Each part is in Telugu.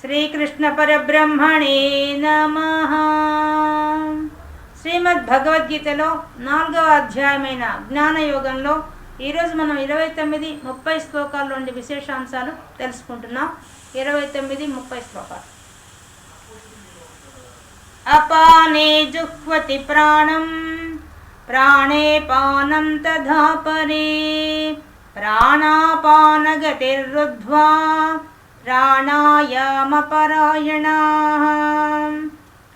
శ్రీకృష్ణ పరబ్రహ్మణే నమ. శ్రీమద్ భగవద్గీతలో నాలుగవ అధ్యాయమైన జ్ఞానయోగంలో ఈరోజు మనం ఇరవై తొమ్మిది ముప్పై శ్లోకాల నుండి విశేషాంశాలు తెలుసుకుంటున్నాం. ఇరవై తొమ్మిది ముప్పై శ్లోకాలు. అపానే జుహ్వతి ప్రాణం ప్రాణే పానం తథా పరే ప్రాణాయామపరాయణ.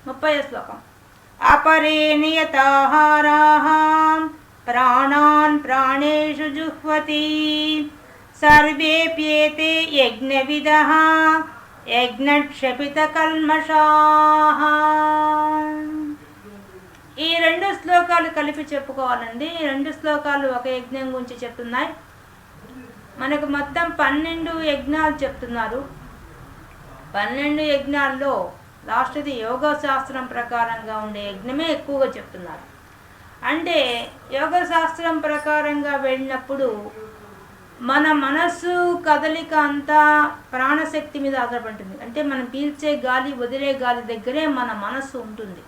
ముప్పై శ్లోకం. అపరే నియతాహారాः. ప్రాణాన్ ప్రాణేషు జుహ్వతి. సర్వేప్యేతే యజ్ఞవిదः. యజ్ఞక్షపితకల్మషాः. ఈ రెండు శ్లోకాలు కలిపి చెప్పుకోవాలండి. ఈ రెండు శ్లోకాలు ఒక యజ్ఞం గురించి చెప్తున్నాయి. మనకు మొత్తం పన్నెండు యజ్ఞాలు చెప్తున్నారు. పన్నెండు యజ్ఞాల్లో లాస్ట్ది యోగ శాస్త్రం ప్రకారంగా ఉండే యజ్ఞమే ఎక్కువగా చెప్తున్నారు. అంటే యోగ శాస్త్రం ప్రకారంగా వెళ్ళినప్పుడు మన మనస్సు కదలిక అంతా ప్రాణశక్తి మీద ఆధారపడుతుంది. అంటే మనం పీల్చే గాలి వదిలే గాలి దగ్గరే మన మనస్సు ఉంటుంది.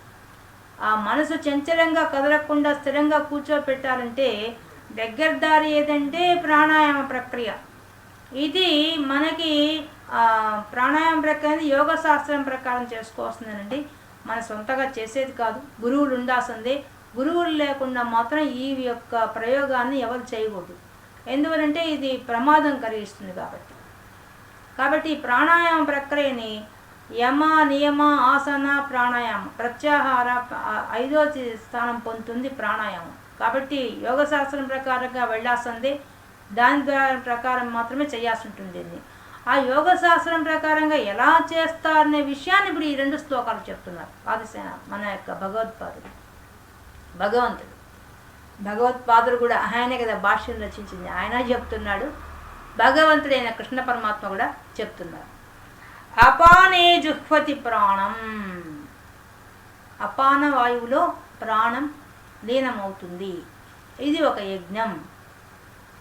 ఆ మనసు చంచలంగా కదలకుండా స్థిరంగా కూర్చోపెట్టాలంటే దగ్గర దారి ఏదంటే ప్రాణాయామ ప్రక్రియ. ఇది మనకి ప్రాణాయామ ప్రక్రియ యోగ శాస్త్రం ప్రకారం చేసుకోవాల్సిందేనండి. మన సొంతగా చేసేది కాదు. గురువులు ఉండాల్సిందే. గురువులు లేకుండా మాత్రం ఈ యొక్క ప్రయోగాన్ని ఎవరు చేయకూడదు. ఎందువలంటే ఇది ప్రమాదం కలిగిస్తుంది కాబట్టి. కాబట్టి ప్రాణాయామ ప్రక్రియని యమ నియమ ఆసన ప్రాణాయామం ప్రత్యాహార ఐదో స్థానం పొందుతుంది ప్రాణాయామం. కాబట్టి యోగ శాస్త్రం ప్రకారంగా వెళ్ళాల్సిందే. దాని ద్వారా ప్రకారం మాత్రమే చేయాల్సి ఉంటుంది ఆ యోగ శాస్త్రం ప్రకారంగా ఎలా చేస్తారనే విషయాన్ని ఇప్పుడు ఈ రెండు శ్లోకాలు చెప్తున్నారు. ఆదిశేన మన యొక్క భగవత్పాదుడు. భగవంతుడు. భగవత్పాదుడు కూడా ఆయనే కదా భాష్యం రచించింది. ఆయన చెప్తున్నాడు. భగవంతుడైన కృష్ణ పరమాత్మ కూడా చెప్తున్నారు. అపానే జుహ్వతి ప్రాణం. అపాన వాయువులో ప్రాణం లీనమవుతుంది. ఇది ఒక యజ్ఞం.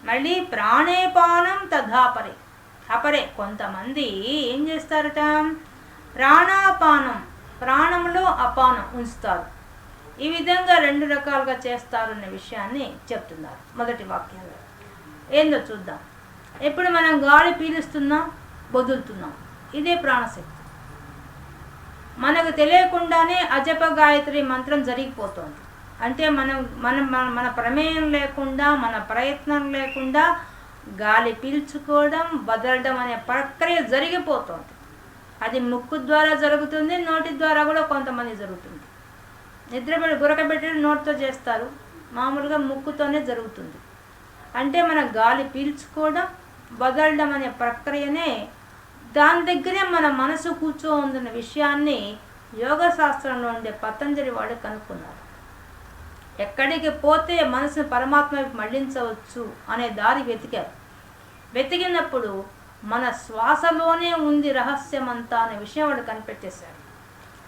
మళ్ళీ ప్రాణేపానం తథాపరే. అపరే. కొంతమంది ఏం చేస్తారట? ప్రాణాపానం. ప్రాణంలో అపానం ఉంచుతారు. ఈ విధంగా రెండు రకాలుగా చేస్తారన్న విషయాన్ని చెప్తున్నారు మొదటి వాక్యంలో. ఏందో చూద్దాం. ఇప్పుడు మనం గాలి పీలుస్తున్నాం వదులుతున్నాం ఇదే ప్రాణశక్తి. మనకు తెలియకుండానే అజప గాయత్రి మంత్రం జరిగిపోతుంది. అంటే మనం మనం మన మన ప్రమేయం లేకుండా మన ప్రయత్నం లేకుండా గాలి పీల్చుకోవడం వదలడం అనే ప్రక్రియ జరిగిపోతుంది. అది ముక్కు ద్వారా జరుగుతుంది నోటి ద్వారా కూడా కొంతమంది జరుగుతుంది. నిద్రపెట్టి గురకబెట్టి నోటితో చేస్తారు మామూలుగా ముక్కుతోనే జరుగుతుంది. అంటే మనం గాలి పీల్చుకోవడం వదలడం అనే ప్రక్రియనే దాని దగ్గరే మన మనసు కూర్చో ఉందన్న విషయాన్ని యోగ శాస్త్రంలో ఉండే పతంజలి వాడు కనుక్కున్నారు. ఎక్కడికి పోతే మనసును పరమాత్మకి మళ్ళించవచ్చు అనే దారి వెతికారు. వెతికినప్పుడు మన శ్వాసలోనే ఉంది రహస్యం అంతా అనే విషయం వాడు కనిపెట్టేశారు.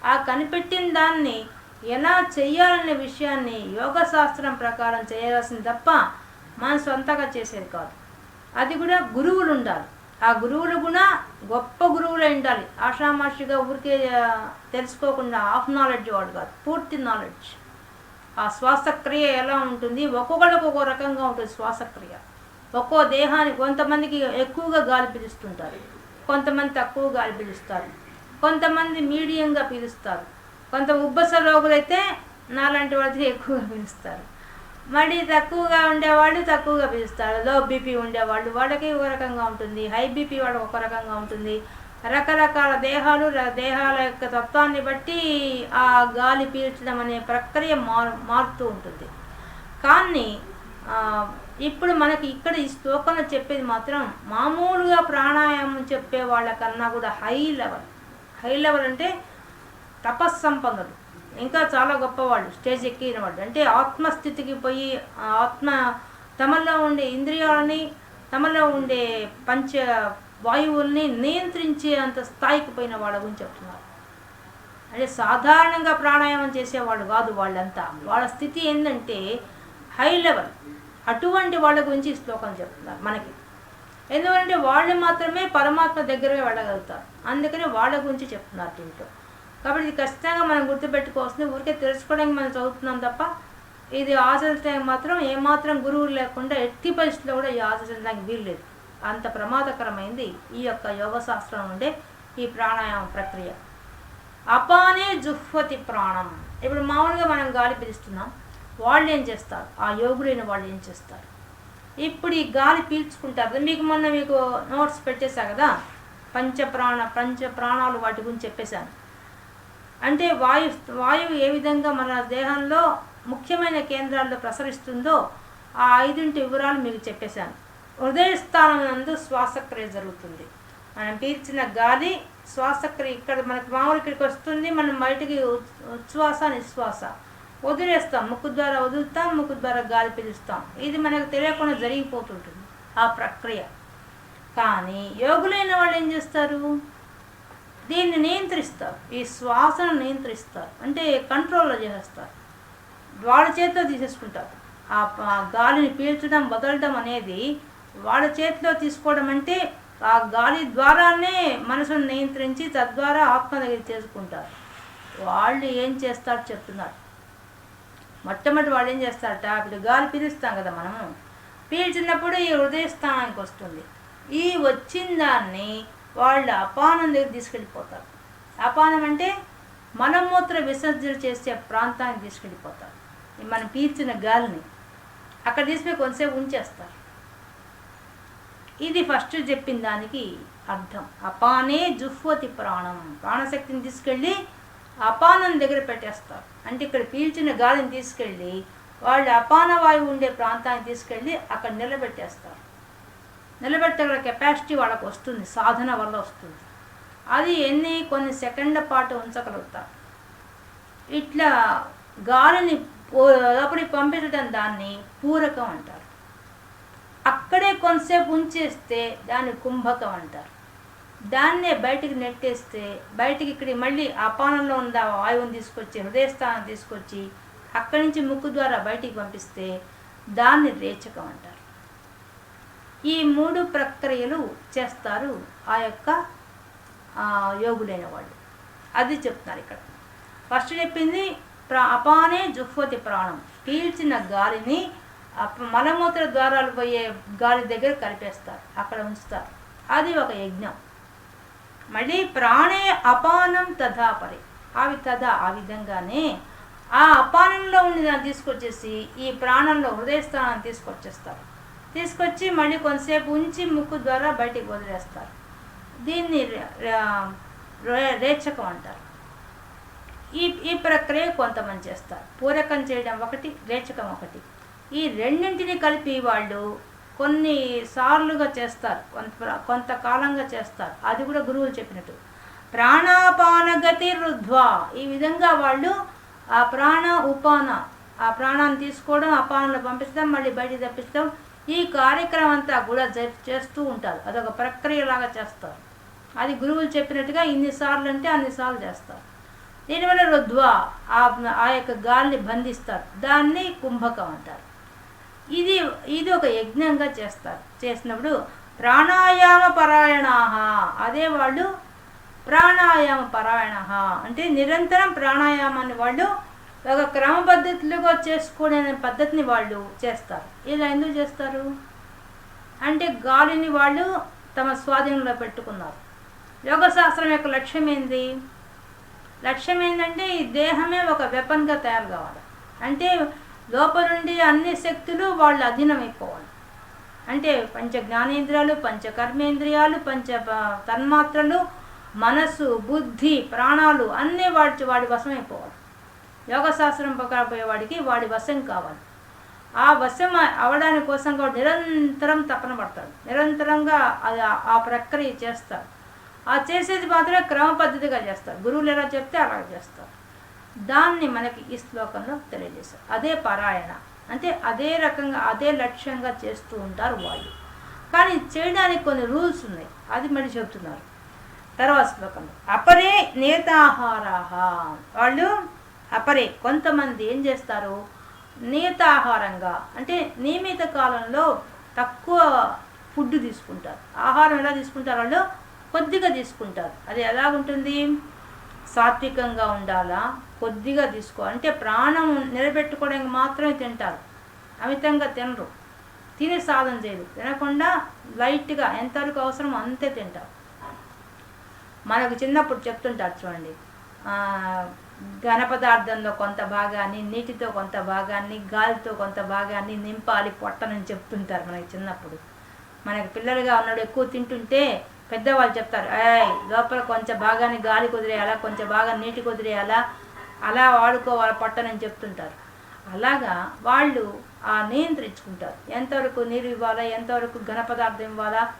ఆ కనిపెట్టిన దాన్ని ఎలా చెయ్యాలనే విషయాన్ని యోగ శాస్త్రం ప్రకారం చేయాల్సింది తప్ప మన సొంతగా చేసేది కాదు. అది కూడా గురువులు ఉండాలి. ఆ గురువులు కూడా గొప్ప గురువులే ఉండాలి. ఆషామాషిగా ఊరికే తెలుసుకోకుండా హాఫ్ నాలెడ్జ్ వాడు కాదు పూర్తి నాలెడ్జ్. ఆ శ్వాసక్రియ ఎలా ఉంటుంది? ఒక్కొక్కడికి ఒక్కో రకంగా ఉంటుంది శ్వాసక్రియ. ఒక్కో దేహానికి కొంతమందికి ఎక్కువగా గాలి పీలుస్తుంటారు. కొంతమంది తక్కువ గాలి పీలుస్తారు. కొంతమంది మీడియంగా పీలుస్తారు. కొంత ఉబ్బస రోగులైతే నాలాంటి వాళ్ళకి ఎక్కువగా పీలుస్తారు. మళ్ళీ తక్కువగా ఉండేవాళ్ళు తక్కువగా పీలుస్తారు. లో బీపీ ఉండేవాళ్ళు. వాళ్ళకి ఒక రకంగా ఉంటుంది. హై బీపీ వాళ్ళకి ఒక రకంగా ఉంటుంది. రకరకాల దేహాలు దేహాల యొక్క తత్వాన్ని బట్టి ఆ గాలి పీల్చడం అనే ప్రక్రియ మారు మారుతూ ఉంటుంది. కానీ ఇప్పుడు మనకి ఇక్కడ ఈ శ్లోకంలో చెప్పేది మాత్రం మామూలుగా ప్రాణాయామం చెప్పే వాళ్ళకన్నా కూడా హై లెవెల్. హై లెవెల్ అంటే తపస్సంపన్నులు. ఇంకా చాలా గొప్పవాళ్ళు స్టేజ్ ఎక్కిన వాళ్ళు అంటే ఆత్మస్థితికి పోయి ఆ ఆత్మ తమలో ఉండే ఇంద్రియాలని తమలో ఉండే పంచ వాయువుల్ని నియంత్రించే అంత స్థాయికి పోయిన వాళ్ళ గురించి చెప్తున్నారు. అంటే సాధారణంగా ప్రాణాయామం చేసేవాళ్ళు కాదు వాళ్ళంతా. వాళ్ళ స్థితి ఏంటంటే హై లెవెల్. అటువంటి వాళ్ళ గురించి ఈ శ్లోకం చెప్తున్నారు మనకి. ఎందుకంటే వాళ్ళు మాత్రమే పరమాత్మ దగ్గరే వెళ్ళగలుగుతారు. అందుకని వాళ్ళ గురించి చెప్తున్నారు దీంట్లో. కాబట్టి ఇది ఖచ్చితంగా మనం గుర్తుపెట్టుకోవాల్సింది. ఊరికే తెలుసుకోవడానికి మనం చదువుతున్నాం తప్ప ఇది ఆచరించడానికి మాత్రం ఏమాత్రం గురువులు లేకుండా ఎట్టి పరిస్థితుల్లో కూడా ఈ ఆచరించడానికి వీల్లేదు అంత ప్రమాదకరమైంది ఈ యొక్క యోగ శాస్త్రం ఉండే ఈ ప్రాణాయామ ప్రక్రియ. అపానే జుహ్వతి ప్రాణం. ఇప్పుడు మామూలుగా మనం గాలి పీలుస్తున్నాం వాళ్ళు ఏం చేస్తారు? ఆ యోగులైన వాళ్ళు ఏం చేస్తారు? ఇప్పుడు ఈ గాలి పీల్చుకుంటారు మీకు మొన్న మీకు నోట్స్ పెట్టేశా కదా? పంచప్రాణ పంచ ప్రాణాలు వాటి గురించి చెప్పేశాను. అంటే వాయు వాయువు ఏ విధంగా మన దేహంలో ముఖ్యమైన కేంద్రాల్లో ప్రసరిస్తుందో ఆ ఐదింటి వివరాలు మీకు చెప్పేశాను. హృదయ స్థానం నందు శ్వాసక్రియ జరుగుతుంది. మనం పీల్చిన గాలి శ్వాసక్రియ ఇక్కడ మనకి మామూలు ఇక్కడికి వస్తుంది మనం బయటికి ఉచ్- ఉచ్ఛ్వాస నిశ్వాస. వదిలేస్తాం ముక్కు ద్వారా వదులుతాం ముక్కు ద్వారా గాలి పీలుస్తాం. ఇది మనకు తెలియకుండా జరిగిపోతుంటుంది ఆ ప్రక్రియ. కానీ యోగులైన వాళ్ళు ఏం చేస్తారు? దీన్ని నియంత్రిస్తారు. ఈ శ్వాసను నియంత్రిస్తారు. అంటే కంట్రోల్లో చేసేస్తారు. వాళ్ళ చేతిలో తీసేసుకుంటారు. ఆ గాలిని పీల్చడం వదలడం అనేది వాళ్ళ చేతిలో తీసుకోవడం అంటే ఆ గాలి ద్వారానే మనసును నియంత్రించి తద్వారా ఆత్మ దగ్గర చేసుకుంటారు. వాళ్ళు ఏం చేస్తారు చెప్తున్నారు. మొట్టమొదటి వాళ్ళు ఏం చేస్తారట ఇప్పుడు గాలి పీలుస్తాం కదా మనము. పీల్చినప్పుడు ఈ హృదయ స్థానానికి వస్తుంది. ఈ వచ్చిన దాన్ని వాళ్ళు అపానం దగ్గర తీసుకెళ్ళిపోతారు. అపానం అంటే మలమూత్ర విసర్జన చేసే ప్రాంతానికి తీసుకెళ్ళిపోతారు. మనం పీల్చిన గాలిని అక్కడ తీసుకుని కొంతసేపు ఉంచేస్తారు. ఇది ఫస్ట్ చెప్పిన దానికి అర్థం. అపానే జుహ్వతి ప్రాణం. ప్రాణశక్తిని తీసుకెళ్ళి అపానం దగ్గర పెట్టేస్తారు. అంటే ఇక్కడ పీల్చిన గాలిని తీసుకెళ్ళి వాళ్ళు అపాన వాయువు ఉండే ప్రాంతాన్ని తీసుకెళ్ళి అక్కడ నిలబెట్టేస్తారు. నిలబెట్టగల కెపాసిటీ వాళ్ళకు వస్తుంది. సాధన వల్ల వస్తుంది. అది ఎన్ని కొన్ని సెకండ్ల పాటు ఉంచగలుగుతారు. ఇట్లా గాలిని లోపలికి పంపించడం దాన్ని పూరకం అంటారు. అక్కడే కొంతసేపు ఉంచేస్తే దాన్ని కుంభకం అంటారు. దాన్నే బయటికి నెట్టేస్తే బయటికి ఇక్కడ మళ్ళీ అపానంలో ఉన్న వాయువుని తీసుకొచ్చి హృదయస్థానం తీసుకొచ్చి అక్కడి నుంచి ముక్కు ద్వారా బయటికి పంపిస్తే దాన్ని రేచకం అంటారు. ఈ మూడు ప్రక్రియలు చేస్తారు ఆ యొక్క యోగులైన వాళ్ళు. అది చెప్తున్నారు ఇక్కడ. ఫస్ట్ చెప్పింది ప్రా అపానే జుహ్వతి ప్రాణం పీల్చిన గాలిని మలమూత్ర ద్వారాలు పోయే గాలి దగ్గర కలిపేస్తారు. అక్కడ ఉంచుతారు. అది ఒక యజ్ఞం. మళ్ళీ ప్రాణే అపానం తథాపరి అవి తథా ఆ విధంగానే ఆ అపానంలో ఉండి దాన్ని తీసుకొచ్చేసి ఈ ప్రాణంలో హృదయస్థానాన్ని తీసుకొచ్చేస్తారు. తీసుకొచ్చి మళ్ళీ కొంతసేపు ఉంచి ముక్కు ద్వారా బయటికి వదిలేస్తారు. దీన్ని రే- రే- రేచకం అంటారు. ఈ ఈ ప్రక్రియ కొంతమంది చేస్తారు. పూరకం చేయడం ఒకటి రేచకం ఒకటి. ఈ రెండింటిని కలిపి వాళ్ళు కొన్ని సార్లుగా చేస్తారు. కొంత కొంతకాలంగా చేస్తారు. అది కూడా గురువులు చెప్పినట్టు. ప్రాణాపానగతి రుద్ధ్వా. ఈ విధంగా వాళ్ళు ఆ ప్రాణ ఉపాన ఆ ప్రాణాన్ని తీసుకోవడం అపానంలో పంపించడం మళ్ళీ బయటికి తప్పిస్తాం. ఈ కార్యక్రమం అంతా కూడా జ చేస్తూ ఉంటారు. అదొక ప్రక్రియలాగా చేస్తారు. అది గురువులు చెప్పినట్టుగా ఇన్నిసార్లు అంటే అన్నిసార్లు చేస్తారు. దీనివల్ల రుద్వా ఆ ఆ యొక్క గాలిని బంధిస్తారు. దాన్ని కుంభకం అంటారు. ఇది ఇది ఒక యజ్ఞంగా చేస్తారు చేసినప్పుడు ప్రాణాయామ పరాయణాహ అదే వాళ్ళు ప్రాణాయామ పరాయణ అంటే నిరంతరం ప్రాణాయామాన్ని వాళ్ళు ఒక క్రమ పద్ధతిలోగా చేసుకునే పద్ధతిని వాళ్ళు చేస్తారు. ఇలా ఎందుకు చేస్తారు? అంటే గాలిని వాళ్ళు తమ స్వాధీనంలో పెట్టుకున్నారు. యోగశాస్త్రం యొక్క లక్ష్యం ఏంది? లక్ష్యం ఏంటంటే ఈ దేహమే ఒక వెపన్గా తయారు కావాలి. అంటే లోపల నుండి అన్ని శక్తులు వాళ్ళు అధీనమైపోవాలి. అంటే పంచ జ్ఞానేంద్రియాలు పంచ కర్మేంద్రియాలు పంచ తన్మాత్రలు మనస్సు బుద్ధి ప్రాణాలు అన్నీ వాడి వాడి వశమైపోవాలి. యోగశాస్త్రం ప్రకారం పోయేవాడికి వాడి వశం కావాలి. ఆ వశం అవడానికి కోసం కూడా నిరంతరం తపన పడతాడు. నిరంతరంగా అది ఆ- ఆ ప్రక్రియ చేస్తాడు. ఆ చేసేది మాత్రమే క్రమ పద్ధతిగా చేస్తారు గురువులు ఎలా చెప్తే అలా చేస్తారు. దాన్ని మనకి ఈ శ్లోకంలో తెలియజేశారు. అదే పారాయణ. అంటే అదే రకంగా అదే లక్ష్యంగా చేస్తూ ఉంటారు వాళ్ళు. కానీ చేయడానికి కొన్ని రూల్స్ ఉన్నాయి. అది మళ్ళీ చెబుతున్నారు. తర్వాత శ్లోకంలో అపరే నేతాహారాహ. వాళ్ళు అపరే. కొంతమంది ఏం చేస్తారు? నియతాహారంగా అంటే నియమిత కాలంలో తక్కువ ఫుడ్ తీసుకుంటారు. ఆహారం ఎలా తీసుకుంటారు వాళ్ళు? కొద్దిగా తీసుకుంటారు. అది ఎలాగుంటుంది? సాత్వికంగా ఉండాలా? కొద్దిగా తీసుకో. అంటే ప్రాణం నిలబెట్టుకోవడానికి మాత్రమే తింటారు. అమితంగా తినరు. తినే సాధన చేయరు. తినకుండా లైట్గా ఎంతవరకు అవసరం అంతే తింటారు. మనకు చిన్నప్పుడు చెప్తుంటారు చూడండి. ఘన పదార్థంలో కొంత భాగాన్ని నీటితో కొంత భాగాన్ని గాలితో కొంత భాగాన్ని నింపాలి పొట్టనని చెప్తుంటారు మనకి చిన్నప్పుడు. మనకి పిల్లలుగా ఉన్నాడు ఎక్కువ తింటుంటే పెద్దవాళ్ళు చెప్తారు ఏయ్ లోపల కొంచెం భాగాన్ని గాలి కుదిరేయాలా కొంచెం బాగా నీటి కుదిరేయాలా అలా వాడుకోవాలి పొట్టనని చెప్తుంటారు. అలాగా వాళ్ళు ఆ నియంత్రించుకుంటారు. ఎంతవరకు నీరు ఇవ్వాలా ఎంతవరకు ఘన పదార్థం ఇవ్వాలా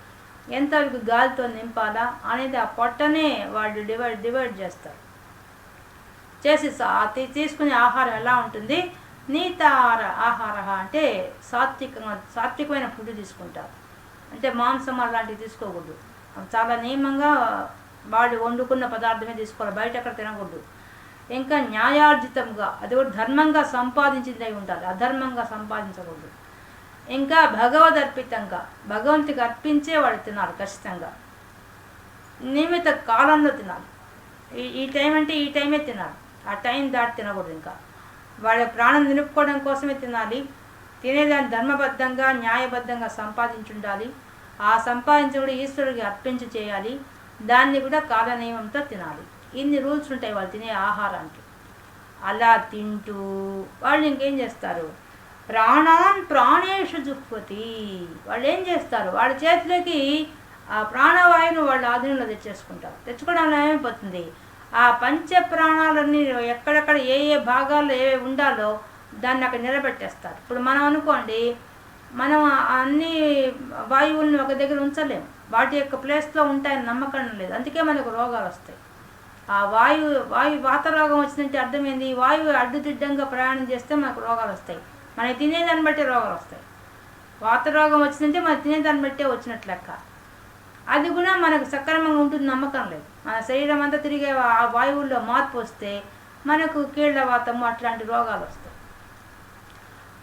ఎంతవరకు గాలితో నింపాలా అనేది ఆ పొట్టనే వాళ్ళు డివైడ్ డివైడ్ చేస్తారు. చేసి సా- తీ- తీసుకునే ఆహారం ఎలా ఉంటుంది? నీతాహార ఆహార అంటే సాత్వికంగా సాత్వికమైన ఫుడ్ తీసుకుంటారు. అంటే మాంసం అలాంటివి తీసుకోకూడదు. చాలా నియమంగా వాళ్ళు వండుకున్న పదార్థమే తీసుకోవాలి. బయట ఎక్కడ తినకూడదు. ఇంకా న్యాయార్జితంగా అది కూడా ధర్మంగా సంపాదించింది అయి ఉండాలి. అధర్మంగా సంపాదించకూడదు. ఇంకా భగవదర్పితంగా భగవంతుకి అర్పించే వాళ్ళు తినాలి ఖచ్చితంగా. నియమిత కాలంలో తినాలి. ఈ ఈ టైం అంటే ఈ టైమే తినాలి. ఆ టైం దాటి తినకూడదు ఇంకా. వాళ్ళ ప్రాణం నిలుపుకోవడం కోసమే తినాలి. తినేదాన్ని ధర్మబద్ధంగా న్యాయబద్ధంగా సంపాదించి ఉండాలి ఆ సంపాదించి కూడా ఈశ్వరుడికి అర్పించి చేయాలి దాన్ని కూడా కాలనియమంతో తినాలి. ఇన్ని రూల్స్ ఉంటాయి వాళ్ళు తినే ఆహారానికి. అలా తింటూ వాళ్ళు ఇంకేం చేస్తారు? ప్రాణాన్ ప్రాణేషు జుహ్వతి. వాళ్ళు ఏం చేస్తారు? వాళ్ళ చేతిలోకి ఆ ప్రాణవాయువును వాళ్ళ ఆధీనంలో తెచ్చేసుకుంటారు. తెచ్చుకోవడంలో ఏమైపోతుంది? ఆ పంచ ప్రాణాలన్నీ ఎక్కడెక్కడ ఏ ఏ భాగాల్లో ఏ ఉండాలో దాన్ని అక్కడ నిలబెట్టేస్తారు. ఇప్పుడు మనం అనుకోండి మనం అన్ని వాయువుల్ని ఒక దగ్గర ఉంచలేం. వాటి యొక్క ప్లేస్లో ఉంటాయని నమ్మకం లేదు. అందుకే మనకు రోగాలు వస్తాయి. ఆ వాయు వాయు వాతరోగం వచ్చిందంటే అర్థమైంది. ఈ వాయువు అడ్డుదిడ్డంగా ప్రయాణం చేస్తే మనకు రోగాలు వస్తాయి. మనం తినేదాన్ని బట్టి రోగాలు వస్తాయి. వాతరోగం వచ్చిందంటే మనం తినేదాన్ని బట్టే వచ్చినట్లు లెక్క. అది కూడా మనకు సక్రమంగా ఉంటుంది నమ్మకం లేదు. మన శరీరం అంతా తిరిగే ఆ వాయువుల్లో మార్పు వస్తే మనకు కీళ్ళ వాతము అట్లాంటి రోగాలు వస్తాయి.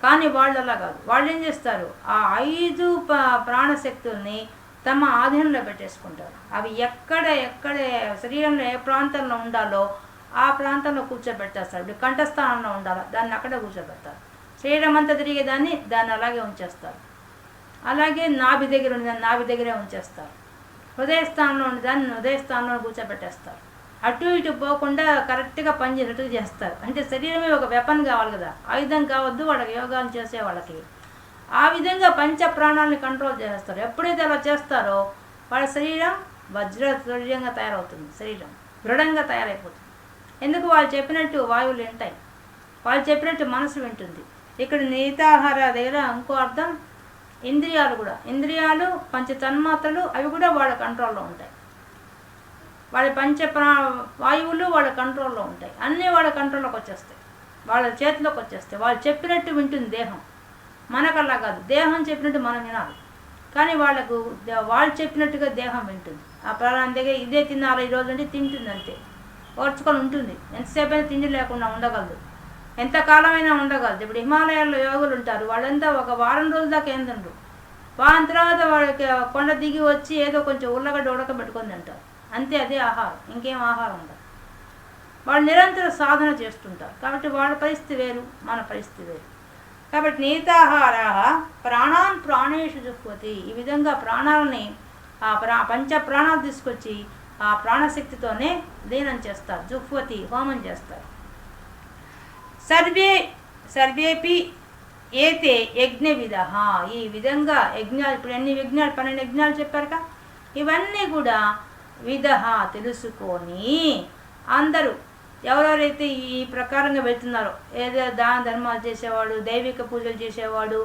కానీ వాళ్ళు అలా కాదు. వాళ్ళు ఏం చేస్తారు? ఆ ఐదు ప్రాణశక్తుల్ని తమ ఆధీనంలో పెట్టేసుకుంటారు. అవి ఎక్కడ ఎక్కడ శరీరంలో ఏ ప్రాంతంలో ఉండాలో ఆ ప్రాంతంలో కూర్చోబెట్టేస్తారు. ఇప్పుడు కంఠస్థానంలో ఉండాలి? దాన్ని అక్కడ కూర్చోబెడతారు. శరీరం అంతా తిరిగేదాన్ని దాన్ని అలాగే ఉంచేస్తారు. అలాగే నాభి దగ్గర ఉన్న దాన్ని నాభి దగ్గరే ఉంచేస్తారు. హృదయ స్థానంలో ఉన్న దాన్ని హృదయ స్థానంలో కూర్చోబెట్టేస్తారు. అటు ఇటు పోకుండా కరెక్ట్గా పనిచేసేటట్టు చేస్తారు. అంటే శరీరమే ఒక వెపన్ కావాలి కదా. ఆయుధం కావద్దు వాళ్ళకి యోగాలు చేసే వాళ్ళకి. ఆ విధంగా పంచ ప్రాణాలని కంట్రోల్ చేస్తారు ఎప్పుడైతే అలా చేస్తారో వాళ్ళ శరీరం వజ్ర దృఢంగా తయారవుతుంది. శరీరం దృఢంగా తయారైపోతుంది. ఎందుకు వాళ్ళు చెప్పినట్టు వాయువులు వింటాయి. వాళ్ళు చెప్పినట్టు మనసు వింటుంది. ఇక్కడ నీతాహార దగ్గర ఇంకో అర్థం ఇంద్రియాలు కూడా. ఇంద్రియాలు పంచ తన్మాత్రలు అవి కూడా వాళ్ళ కంట్రోల్లో ఉంటాయి. వాళ్ళ పంచ ప్రా వాయువులు వాళ్ళ కంట్రోల్లో ఉంటాయి. అన్నీ వాళ్ళ కంట్రోల్లోకి వచ్చేస్తాయి. వాళ్ళ చేతిలోకి వచ్చేస్తాయి. వాళ్ళు చెప్పినట్టు వింటుంది దేహం. మనకల్లా కాదు. దేహం చెప్పినట్టు మనం వినాలి. కానీ వాళ్ళకు వాళ్ళు చెప్పినట్టుగా దేహం వింటుంది. ఆ ప్రాణం దగ్గర ఇదే తినాలి ఈరోజు అంటే తింటుంది అంతే. ఓర్చుకొని ఉంటుంది. ఎంతసేపు అయినా తిండి లేకుండా ఉండగలదు. ఎంతకాలమైనా ఉండగలదు. ఇప్పుడు హిమాలయాల్లో యోగులు ఉంటారు. వాళ్ళంతా ఒక వారం రోజుల దాకా ఏం తినరు. వారం తర్వాత వాళ్ళకి కొండ దిగి వచ్చి ఏదో కొంచెం ఉల్లగడ్డ ఉడకబెట్టుకొని తింటారు. అంతే అదే ఆహారం. ఇంకేం ఆహారం ఉండదు. వాళ్ళు నిరంతర సాధన చేస్తుంటారు. కాబట్టి వాళ్ళ పరిస్థితి వేరు మన పరిస్థితి వేరు. కాబట్టి నీతాహార ప్రాణాన్ ప్రాణేషు జుహ్వతి. ఈ విధంగా ప్రాణాలని ఆ ప్రా పంచ ప్రాణాలు తీసుకొచ్చి ఆ ప్రాణశక్తితోనే లీనం చేస్తారు. జుహ్వతి హోమం చేస్తారు. సర్వే సర్వేపి ఏతే యజ్ఞ విధ ఈ విధంగా యజ్ఞాలు ఇప్పుడు ఎన్ని యజ్ఞాలు పన్నెండు యజ్ఞాలు చెప్పారుగా? ఇవన్నీ కూడా విధ తెలుసుకొని అందరూ ఎవరెవరైతే ఈ ప్రకారంగా వెళ్తున్నారో ఏదో దాన ధర్మాలు చేసేవాడు దైవిక పూజలు చేసేవాడు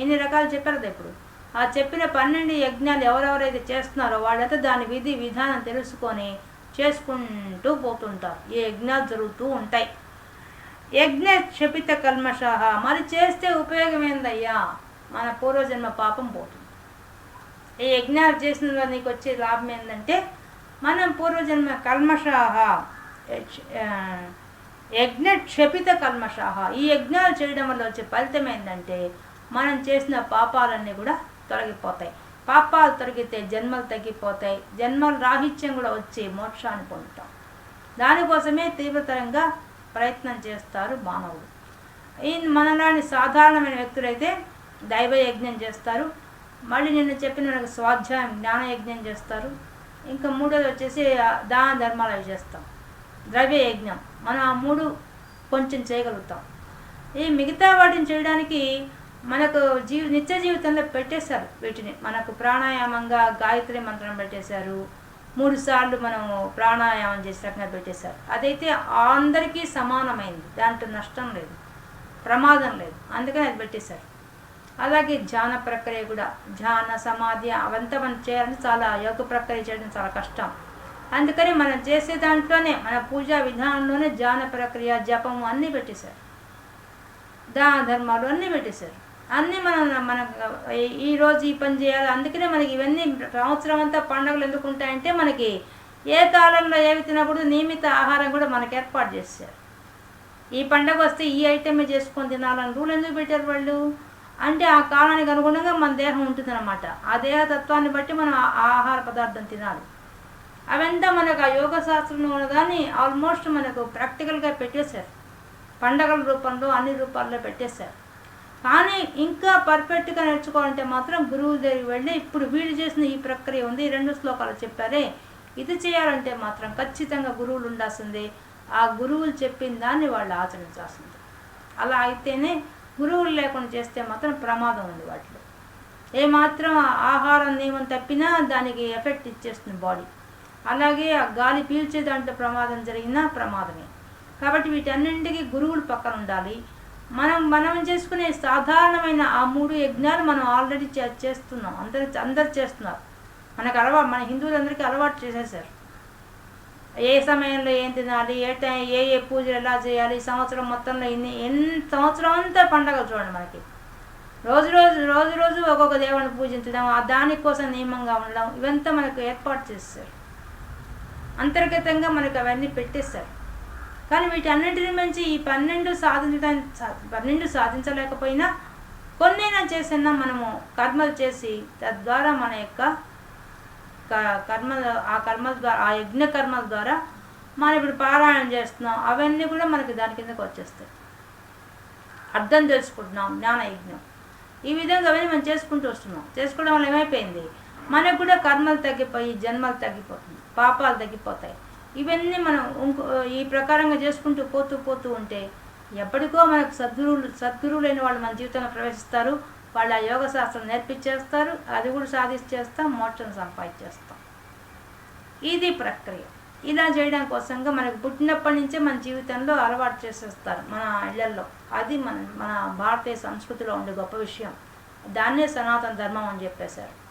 ఇన్ని రకాలు చెప్పారు కదా ఇప్పుడు. ఆ చెప్పిన పన్నెండు యజ్ఞాలు ఎవరెవరైతే చేస్తున్నారో వాళ్ళైతే దాని విధి విధానం తెలుసుకొని చేసుకుంటూ పోతుంటారు. ఈ యజ్ఞాలు జరుగుతూ ఉంటాయి. యజ్ఞ క్షపిత కల్మషాహ మరి చేస్తే ఉపయోగం ఏందయ్యా? మన పూర్వజన్మ పాపం పోతుంది. ఈ యజ్ఞాలు చేసిన నీకు వచ్చే లాభం ఏంటంటే మనం పూర్వజన్మ కల్మషాహ యజ్ఞ క్షపిత కల్మషాహ. ఈ యజ్ఞాలు చేయడం వల్ల వచ్చే ఫలితం ఏంటంటే మనం చేసిన పాపాలన్నీ కూడా తొలగిపోతాయి. పాపాలు తొలగితే జన్మలు తగ్గిపోతాయి. జన్మల రాహిత్యం కూడా వచ్చి మోక్షాన్ని పొందుతాం. దానికోసమే తీవ్రతరంగా ప్రయత్నం చేస్తారు మానవుడు ఈ మనలాంటి సాధారణమైన వ్యక్తులైతే దైవ యజ్ఞం చేస్తారు. మళ్ళీ నిన్న చెప్పిన మనకు స్వాధ్యాయం జ్ఞాన యజ్ఞం చేస్తారు. ఇంకా మూడోది వచ్చేసి దాన ధర్మాలు అవి చేస్తాం. ద్రవ్య యజ్ఞం. మనం ఆ మూడు కొంచెం చేయగలుగుతాం. ఈ మిగతా వాటిని చేయడానికి మనకు జీవి నిత్య జీవితంలో పెట్టేశారు వీటిని. మనకు ప్రాణాయామంగా గాయత్రి మంత్రం పెట్టేశారు. మూడు సార్లు మనం ప్రాణాయామం చేసే రకంగా పెట్టేశారు. అదైతే అందరికీ సమానమైంది. దాంట్లో నష్టం లేదు. ప్రమాదం లేదు. అందుకని అది పెట్టేశారు. అలాగే ధ్యాన ప్రక్రియ కూడా. ధ్యాన సమాధి అవంతా మనం చేయాలంటే చాలా యోగ ప్రక్రియ చేయడం చాలా కష్టం. అందుకని మనం చేసే దాంట్లోనే మన పూజా విధానంలోనే ధ్యాన ప్రక్రియ జపము అన్నీ పెట్టేశారు. దాన ధర్మాలు అన్నీ పెట్టేశారు. అన్నీ మనం మన ఈ- ఈ రోజు ఈ పని చేయాలి. అందుకనే మనకి ఇవన్నీ సంవత్సరం అంతా పండుగలు ఎందుకు ఉంటాయంటే మనకి ఏ కాలంలో ఏవి తినకూడదు నియమిత ఆహారం కూడా మనకి ఏర్పాటు చేశారు ఈ పండగ వస్తే ఈ ఐటమే చేసుకొని తినాలని రూల్ ఎందుకు పెట్టారు వాళ్ళు? అంటే ఆ కాలానికి అనుగుణంగా మన దేహం ఉంటుందన్నమాట. ఆ దేహతత్వాన్ని బట్టి మనం ఆహార పదార్థం తినాలి. అవంతా మనకు ఆ యోగ శాస్త్రంలో ఉన్నదాన్ని ఆల్మోస్ట్ మనకు ప్రాక్టికల్గా పెట్టేశారు. పండగల రూపంలో అన్ని రూపాల్లో పెట్టేశారు. కానీ ఇంకా పర్ఫెక్ట్గా నేర్చుకోవాలంటే మాత్రం గురువు దగ్గరికి వెళ్ళి ఇప్పుడు వీళ్ళు చేసిన ఈ ప్రక్రియ ఉంది రెండు శ్లోకాలు చెప్పారే. ఇది చేయాలంటే మాత్రం ఖచ్చితంగా గురువులు ఉండాల్సిందే. ఆ గురువులు చెప్పిన దాన్ని వాళ్ళు ఆచరించాల్సిందే. అలా అయితేనే గురువులు లేకుండా చేస్తే మాత్రం ప్రమాదం ఉంది వాటిలో. ఏమాత్రం ఆహారం నియమం తప్పినా దానికి ఎఫెక్ట్ ఇచ్చేస్తుంది బాడీ. అలాగే ఆ గాలి పీల్చే దాంట్లో ప్రమాదం జరిగినా ప్రమాదమే. కాబట్టి వీటన్నింటికి గురువులు పక్కన ఉండాలి. మనం మనం చేసుకునే సాధారణమైన ఆ మూడు యజ్ఞాలు మనం ఆల్రెడీ చే చేస్తున్నాం. అందరు అందరు చేస్తున్నారు. మనకు అలవాటు మన హిందువులందరికీ అలవాటు చేసేసారు ఏ సమయంలో ఏం తినాలి ఏ టైం ఏ ఏ పూజలు ఎలా చేయాలి సంవత్సరం మొత్తంలో ఇన్ని ఎన్ని సంవత్సరం అంతా పండగలు చూడండి మనకి. రోజు రోజు రోజు రోజు ఒక్కొక్క దేవుని పూజించడం ఆ దానికోసం నియమంగా ఉండడం ఇవంతా మనకు ఏర్పాటు చేస్తారు. అంతర్గతంగా మనకు అవన్నీ పెట్టేస్తారు. కానీ వీటన్నింటిని మించి ఈ పన్నెండు సాధించడానికి పన్నెండు సాధించలేకపోయినా కొన్నైనా చేసినా మనము కర్మలు చేసి తద్వారా మన యొక్క క- కర్మ ఆ కర్మల ద్వారా ఆ యజ్ఞ కర్మల ద్వారా మనం ఇప్పుడు పారాయణం చేస్తున్నాం. అవన్నీ కూడా మనకి దాని కిందకు వచ్చేస్తాయి. అర్థం తెలుసుకుంటున్నాం. జ్ఞాన యజ్ఞం. ఈ విధంగా అవన్నీ మనం చేసుకుంటూ వస్తున్నాం. చేసుకోవడం వల్ల ఏమైపోయింది? మనకు కూడా కర్మలు తగ్గిపోయి జన్మలు తగ్గిపోతుంది పాపాలు తగ్గిపోతాయి. ఇవన్నీ మనం ఇంకో ఈ ప్రకారంగా చేసుకుంటూ పోతూ పోతూ ఉంటే ఎప్పటికో మనకు సద్గురువులు సద్గురువులైన వాళ్ళు మన జీవితంలో ప్రవేశిస్తారు. వాళ్ళు ఆ యోగ శాస్త్రం నేర్పించేస్తారు అది కూడా సాధించేస్తాం మోక్షం సంపాదించేస్తాం. ఇది ప్రక్రియ. ఇలా చేయడం కోసంగా మనకు పుట్టినప్పటి నుంచే మన జీవితంలో అలవాటు చేసేస్తారు మన ఇళ్ళలో. అది మన మన భారతీయ సంస్కృతిలో ఉండే గొప్ప విషయం. దాన్నే సనాతన ధర్మం అని చెప్పేశారు.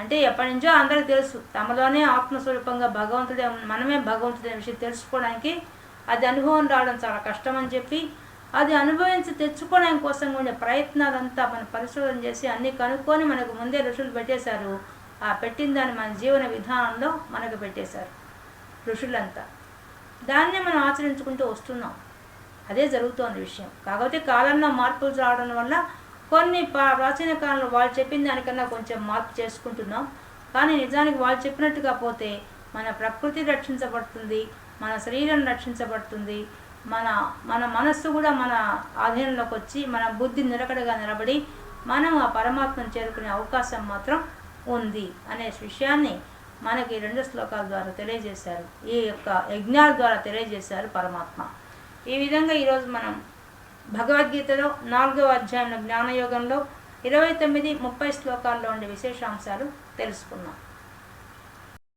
అంటే ఎప్పటి నుంచో అందరికీ తెలుసు తమలోనే ఆత్మస్వరూపంగా భగవంతుడే మనమే భగవంతుడే విషయం తెలుసుకోవడానికి అది అనుభవం రావడం చాలా కష్టం అని చెప్పి అది అనుభవించి తెచ్చుకోవడం కోసం ఉండే ప్రయత్నాలంతా మనం పరిశోధన చేసి అన్ని కనుక్కొని మనకు ముందే ఋషులు పెట్టేశారు. ఆ పెట్టిన దాన్ని మన జీవన విధానంలో మనకు పెట్టేశారు. ఋషులంతా. దాన్నే మనం ఆచరించుకుంటూ వస్తున్నాం. అదే జరుగుతోంది విషయం. కాకపోతే కాలంలో మార్పులు రావడం వల్ల కొన్ని పా- ప్రాచీన కాలంలో వాళ్ళు చెప్పిన దానికన్నా కొంచెం మార్పు చేసుకుంటున్నాం. కానీ నిజానికి వాళ్ళు చెప్పినట్టుగా పోతే మన ప్రకృతి రక్షించబడుతుంది మన శరీరం రక్షించబడుతుంది మన మన మనస్సు కూడా మన ఆధీనంలోకి వచ్చి మన బుద్ధి నిలకడగా నిలబడి మనం ఆ పరమాత్మను చేరుకునే అవకాశం మాత్రం ఉంది అనే విషయాన్ని మనకి రెండు శ్లోకాల ద్వారా తెలియజేశారు. ఈ యొక్క యజ్ఞాల ద్వారా తెలియజేశారు పరమాత్మ. ఈ విధంగా ఈరోజు మనం భగవద్గీతలో నాలుగవ అధ్యాయంలో జ్ఞానయోగంలో ఇరవై తొమ్మిది ముప్పై శ్లోకాల్లో ఉండే విశేషాంశాలు తెలుసుకున్నాం.